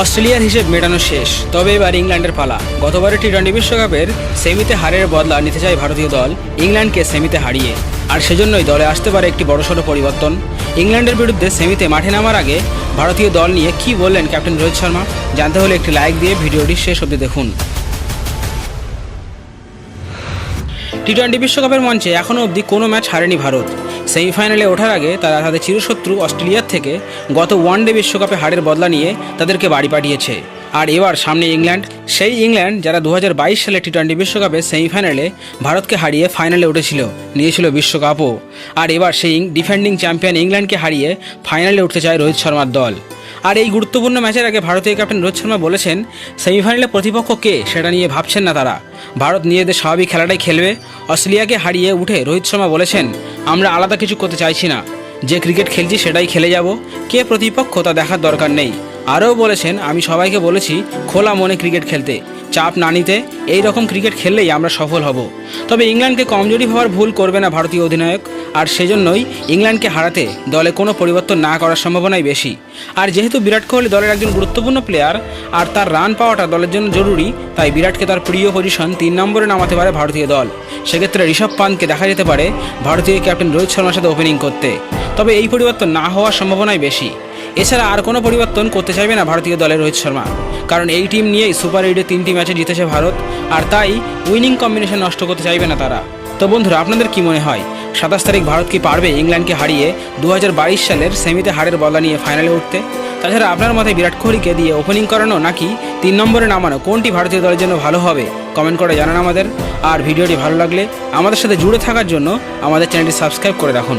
অস্ট্রেলিয়ার হিসেব মেটানো শেষ। তবে এবার ইংল্যান্ডের পালা। গতবারের টি টোয়েন্টি বিশ্বকাপের সেমিতে হারের বদলা নিতে চায় ভারতীয় দল। ইংল্যান্ডকে সেমিতে হারিয়ে। আর সেজন্যই দলে আসতে পারে একটি বড়সড় পরিবর্তন। ইংল্যান্ডের বিরুদ্ধে সেমিতে মাঠে নামার আগে ভারতীয় দল নিয়ে কি বললেন ক্যাপ্টেন রোহিত শর্মা? জানতে হলে একটি লাইক দিয়ে ভিডিওটি শেষ অবধি দেখুন। টি টোয়েন্টি বিশ্বকাপের মঞ্চে এখনও অবধি কোনো ম্যাচ হারেনি ভারত। সেমিফাইনালে ওঠার আগে তারা তাদের চিরশত্রু অস্ট্রেলিয়ার থেকে গত ওয়ানডে বিশ্বকাপে হারের বদলা নিয়ে তাদেরকে বাড়ি পাঠিয়েছে। আর এবার সামনে ইংল্যান্ড, সেই ইংল্যান্ড যারা দু হাজার বাইশ সালে টি টোয়েন্টি বিশ্বকাপে সেমিফাইনালে ভারতকে হারিয়ে ফাইনালে উঠেছিল, নিয়েছিল বিশ্বকাপও। আর এবার সেই ডিফেন্ডিং চ্যাম্পিয়ন ইংল্যান্ডকে হারিয়ে ফাইনালে উঠতে চায় রোহিত শর্মার দল। আর এই গুরুত্বপূর্ণ ম্যাচের আগে ভারতীয় ক্যাপ্টেন রোহিত শর্মা বলেছেন, সেমিফাইনালে প্রতিপক্ষ কে সেটা নিয়ে ভাবছেন না তারা। ভারত নিজেদের স্বাভাবিক খেলাটাই খেলবে। অস্ট্রেলিয়াকে হারিয়ে উঠে রোহিত শর্মা বলেছেন, আমরা আলাদা কিছু করতে চাইছি না। যে ক্রিকেট খেলছি সেটাই খেলে যাব। কে প্রতিপক্ষ তা দেখার দরকার নেই। আরও বলেছেন, আমি সবাইকে বলেছি, খোলা মনে ক্রিকেট খেলতে। চাপ না নিতে, এই রকম ক্রিকেট খেললেই আমরা সফল হব। তবে ইংল্যান্ডকে কমজোরি হওয়ার ভুল করবে না ভারতীয় অধিনায়ক, আর সেজন্যই ইংল্যান্ডকে হারাতে দলে কোনো পরিবর্তন না করার সম্ভাবনাই বেশি। আর যেহেতু বিরাট কোহলি দলের একজন গুরুত্বপূর্ণ প্লেয়ার আর তার রান পাওয়াটা দলের জন্য জরুরি, তাই বিরাটকে তার প্রিয় পজিশন তিন নম্বরে নামাতে পারে ভারতীয় দল। সেক্ষেত্রে ঋষভ পান্তকে দেখা যেতে পারে ভারতীয় ক্যাপ্টেন রোহিত শর্মার সাথে ওপেনিং করতে। তবে এই পরিবর্তন না হওয়ার সম্ভাবনাই বেশি। এছাড়া আর কোনো পরিবর্তন করতে চাইবে না ভারতীয় দলের রোহিত শর্মা। কারণ এই টিম নিয়েই সুপার এইটে তিনটি ম্যাচে জিতেছে ভারত, আর তাই উইনিং কম্বিনেশন নষ্ট করতে চাইবে না তারা। তো বন্ধুরা, আপনাদের কি মনে হয়, সাতাশ তারিখ ভারত কি পারবে ইংল্যান্ডকে হারিয়ে দু হাজার বাইশ সালের সেমিতে হারের বদলা নিয়ে ফাইনালে উঠতে? তাছাড়া আপনার মতে বিরাট কোহলিকে দিয়ে ওপেনিং করানো নাকি তিন নম্বরে নামানো, কোনটি ভারতীয় দলের জন্য ভালো হবে? কমেন্ট করে জানান আমাদের। আর ভিডিওটি ভালো লাগলে আমাদের সাথে জুড়ে থাকার জন্য আমাদের চ্যানেলটি সাবস্ক্রাইব করে রাখুন।